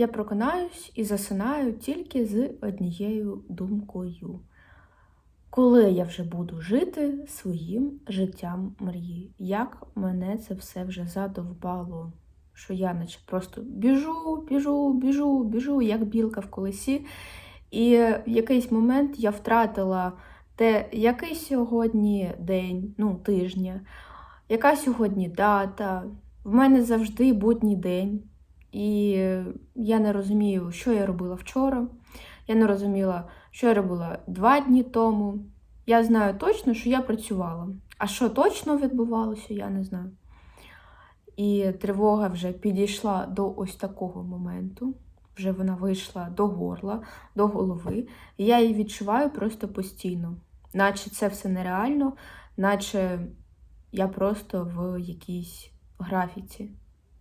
я проконаюсь і засинаю тільки з однією думкою. Коли я вже буду жити своїм життям мрії, як мене це все вже задовбало, що я наче просто біжу, біжу, біжу, біжу, як білка в колесі. І в якийсь момент я втратила те, який сьогодні день, ну, тижня, яка сьогодні дата. В мене завжди будній день. І я не розумію, що я робила вчора. Я не розуміла, що я робила два дні тому. Я знаю точно, що я працювала. А що точно відбувалося, я не знаю. І тривога вже підійшла до ось такого моменту. Вже вона вийшла до горла, до голови. І я її відчуваю просто постійно. Наче це все нереально, наче я просто в якійсь графіці.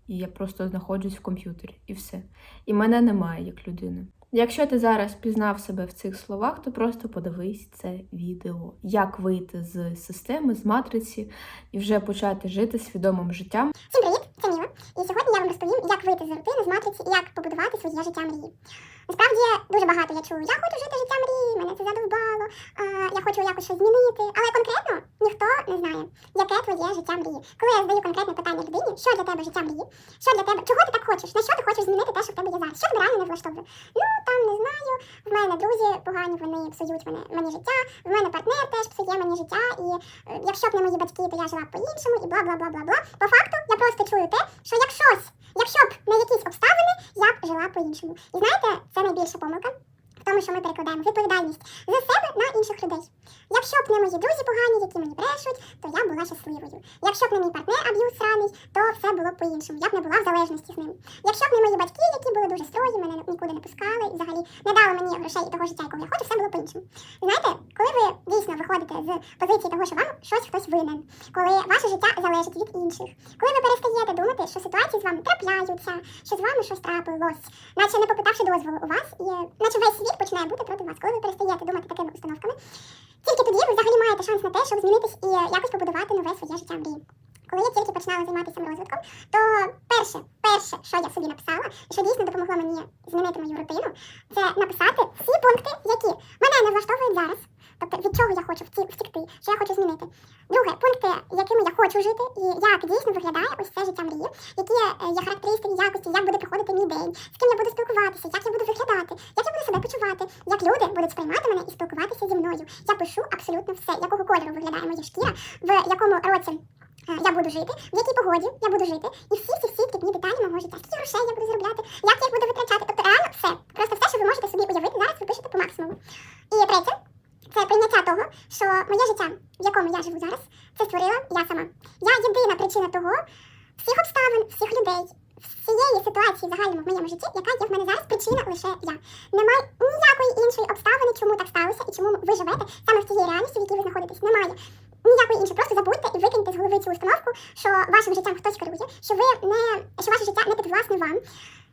І я просто знаходжусь в комп'ютері і все. І мене немає як людини. Якщо ти зараз пізнав себе в цих словах, то просто подивись це відео, як вийти з системи, з матриці і вже почати жити свідомим життям. Всім привіт. І сьогодні я вам розповім, як вийти з рутини, з матриці і як побудувати своє життя мрії. Насправді дуже багато я чую. Я хочу жити життя мрії, мене це задовбало, а, я хочу якось щось змінити. Але конкретно ніхто не знає, яке твоє життя мрії. Коли я задаю конкретне питання людині, що для тебе життя мрії, що для тебе, чого ти так хочеш, на що ти хочеш змінити те, що в тебе є зараз, що тебе реально не влаштовує. Ну там не знаю. В мене друзі погані, вони псують мене мені життя. В мене партнер теж псує мені життя. І е, якщо б не мої батьки, то я жила по-іншому, і бла бла бла бла бла. По факту я просто чую те, що як щось, якщо б не якісь обставини, я б жила по-іншому. І знаєте, це найбільша помилка. В тому, що ми перекладаємо відповідальність за себе на інших людей. Якщо б не мої друзі погані, які мені брешуть, то я була щасливою. Якщо б не мій партнер аб'юз сраний, то все було б по-іншому. Я б не була в залежності з ним. Якщо б не мої батьки, які були дуже строгі, мене нікуди не пускали і взагалі не дали мені грошей і того життя, якого я хочу, все було по-іншому. Знаєте, коли ви дійсно виходите з позиції того, що вам щось хтось винен, коли ваше життя залежить від інших, коли ви перестаєте думати, що ситуації з вами трапляються, що з вами щось трапилось, наче не попитавши дозволу у вас, і наче весь світ починає бути проти вас. Коли ви перестаєте думати такими установками, тільки тоді ви взагалі маєте шанс на те, щоб змінитись і е, якось побудувати нове своє життя мрії. Коли я тільки починала займатися розвитком, то перше, перше, що я собі написала, і що дійсно допомогло мені змінити мою рутину, це написати всі пункти, які мене не влаштовують зараз. Чого я хочу втікти, що я хочу змінити. Друге, пункти, якими я хочу жити, і як дійсно виглядає ось це життя мрії, які е, є характеристики, якості, як буде проходити мій день, з ким я буду спілкуватися, як я буду виглядати, як я буду себе почувати, як люди будуть сприймати мене і спілкуватися зі мною. Я пишу абсолютно все, якого кольору виглядає моя шкіра, в якому році. е, Я буду жити, в якій погоді я буду жити, і всі всі всі дрібні деталі мого життя. Скільки грошей я буду заробляти, як я їх буду витрачати. Тобто реально все. Просто все, що ви можете собі уявити, зараз ви пишете по максимуму. І третє, це прийняття того, що моє життя, в якому я живу зараз, це створила я сама. Я єдина причина того, всіх обставин, всіх людей, всієї ситуації загальному в моєму житті, яка є в мене зараз, причина лише я. Немає ніякої іншої обставини, чому так сталося і чому ви живете саме в тієї реальності, в якій ви знаходитесь. Немає. Ніякої іншої, просто забудьте і викиньте з голови цю установку, що вашим життям хтось керує, що ви не що ваше життя не підвласне вам.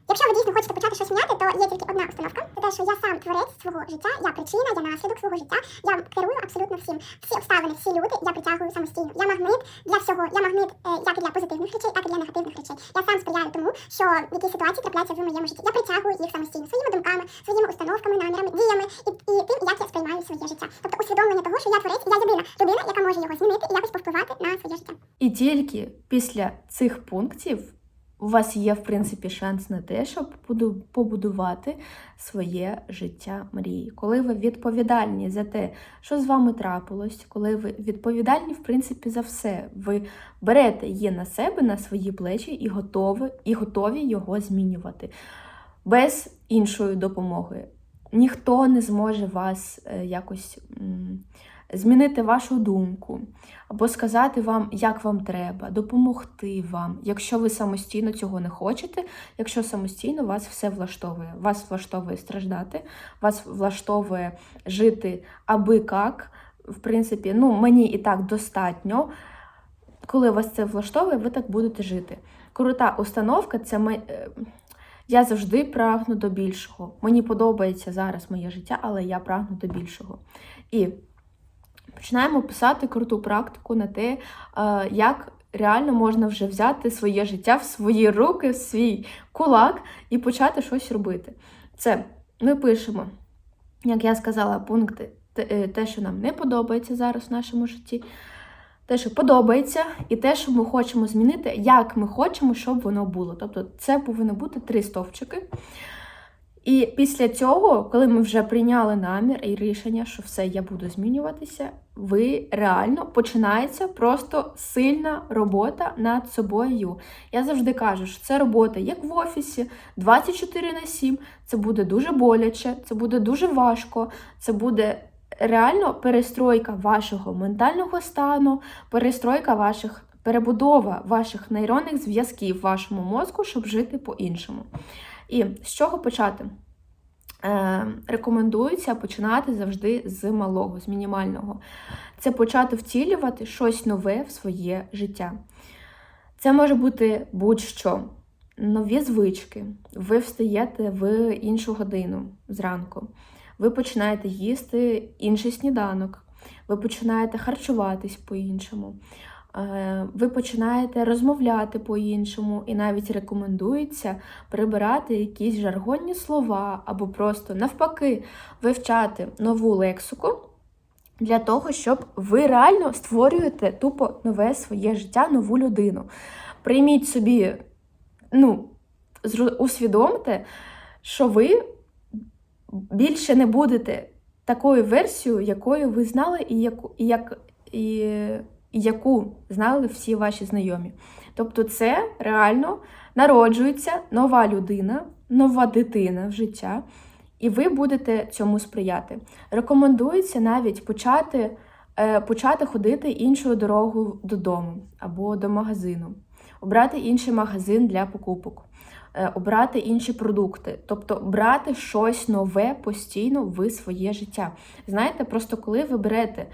Якщо ви дійсно хочете почати щось міняти, то є тільки одна установка. Це те, що я сам творець свого життя, я причина, я наслідок свого життя. Я керую абсолютно всім. Всі обставини, всі люди я притягую самостійно. Я магнит для всього. Я магнит е, як і для позитивних речей, так і для негативних речей. Я сам сприяю тому, що які ситуації трапляються в моєму житті. Я притягую їх самостійно своїми думками, своїми установками, намірами, діями і, і тим, як я сприймаю своє життя. Тобто усвідомлення того, що я творець, я єдина людина, яка може його змінити і якось повпливати на своє життя. І тільки після цих пунктів у вас є, в принципі, шанс на те, щоб побудувати своє життя мрії. Коли ви відповідальні за те, що з вами трапилось, коли ви відповідальні, в принципі, за все, ви берете її на себе, на свої плечі і готові, і готові його змінювати без іншої допомоги. Ніхто не зможе вас е, якось змінити вашу думку або сказати вам, як вам треба, допомогти вам, якщо ви самостійно цього не хочете, якщо самостійно вас все влаштовує. Вас влаштовує страждати, вас влаштовує жити аби як. В принципі, ну мені і так достатньо. Коли вас це влаштовує, ви так будете жити. Крута установка це ми. е, Я завжди прагну до більшого. Мені подобається зараз моє життя, але я прагну до більшого. І починаємо писати круту практику на те, е, як реально можна вже взяти своє життя в свої руки, в свій кулак і почати щось робити. Це ми пишемо, як я сказала, пункти, е, те, що нам не подобається зараз в нашому житті, те, що подобається, і те, що ми хочемо змінити, як ми хочемо, щоб воно було. Тобто це повинно бути три стовпчики. І після цього, коли ми вже прийняли намір і рішення, що все, я буду змінюватися, ви реально починається просто сильна робота над собою. Я завжди кажу, що це робота як в офісі, 24 на 7. Це буде дуже боляче, це буде дуже важко, це буде реально перестройка вашого ментального стану, перестройка ваших. Перебудова ваших нейронних зв'язків в вашому мозку, щоб жити по-іншому. І з чого почати? Е, рекомендується починати завжди з малого, з мінімального. Це почати втілювати щось нове в своє життя. Це може бути будь-що. Нові звички. Ви встаєте в іншу годину зранку. Ви починаєте їсти інший сніданок. Ви починаєте харчуватись по-іншому. Е, Ви починаєте розмовляти по-іншому, і навіть рекомендується прибирати якісь жаргонні слова, або просто навпаки вивчати нову лексику для того, щоб ви реально створюєте тупо нове своє життя, нову людину. Прийміть собі, ну, усвідомте, що ви більше не будете такою версією, якою ви знали, і яку, і як, і яку знали всі ваші знайомі. Тобто, це реально народжується нова людина, нова дитина в життя, і ви будете цьому сприяти. Рекомендується навіть почати, е, почати ходити іншою дорогою додому або до магазину, обрати інший магазин для покупок, е, обрати інші продукти, тобто брати щось нове постійно в своє життя. Знаєте, просто коли ви берете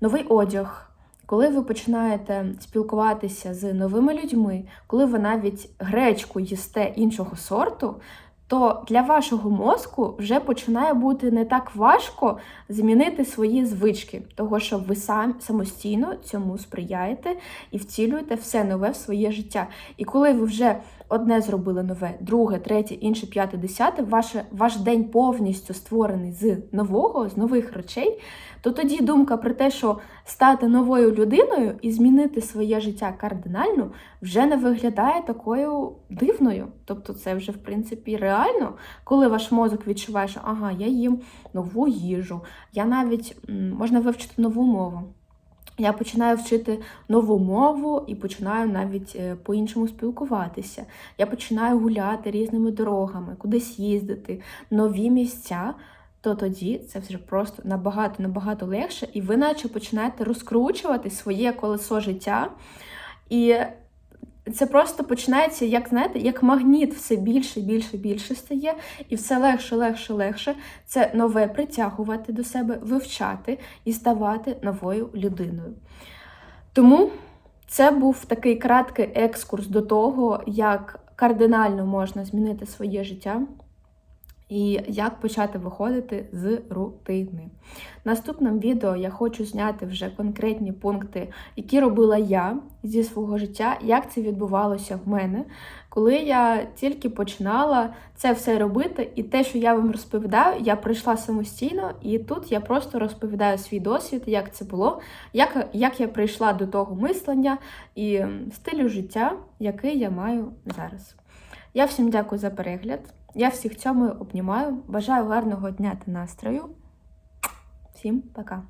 новий одяг. Коли ви починаєте спілкуватися з новими людьми, коли ви навіть гречку їсте іншого сорту, то для вашого мозку вже починає бути не так важко змінити свої звички, того що ви сам самостійно цьому сприяєте і втілюєте все нове в своє життя. І коли ви вже одне зробили нове, друге, третє, інше, п'яте, десяте, ваше, ваш день повністю створений з нового, з нових речей, то тоді думка про те, що стати новою людиною і змінити своє життя кардинально, вже не виглядає такою дивною. Тобто, це вже в принципі реально, коли ваш мозок відчуває, що ага, я їм нову їжу, я навіть можна вивчити нову мову. Я починаю вчити нову мову і починаю навіть е, по-іншому спілкуватися. Я починаю гуляти різними дорогами, кудись їздити, нові місця. То тоді це вже просто набагато набагато легше, і ви наче починаєте розкручувати своє колесо життя. І це просто починається, як знаєте, як магніт, все більше, більше, більше стає, і все легше, легше, легше. Це нове притягувати до себе, вивчати і ставати новою людиною. Тому це був такий краткий екскурс до того, як кардинально можна змінити своє життя. І як почати виходити з рутини. В наступному відео я хочу зняти вже конкретні пункти, які робила я зі свого життя, як це відбувалося в мене, коли я тільки починала це все робити, і те, що я вам розповідаю, я пройшла самостійно, і тут я просто розповідаю свій досвід, як це було, як, як я прийшла до того мислення і стилю життя, який я маю зараз. Я всім дякую за перегляд. Я всіх цьому обнімаю. Бажаю гарного дня та настрою. Всім пока!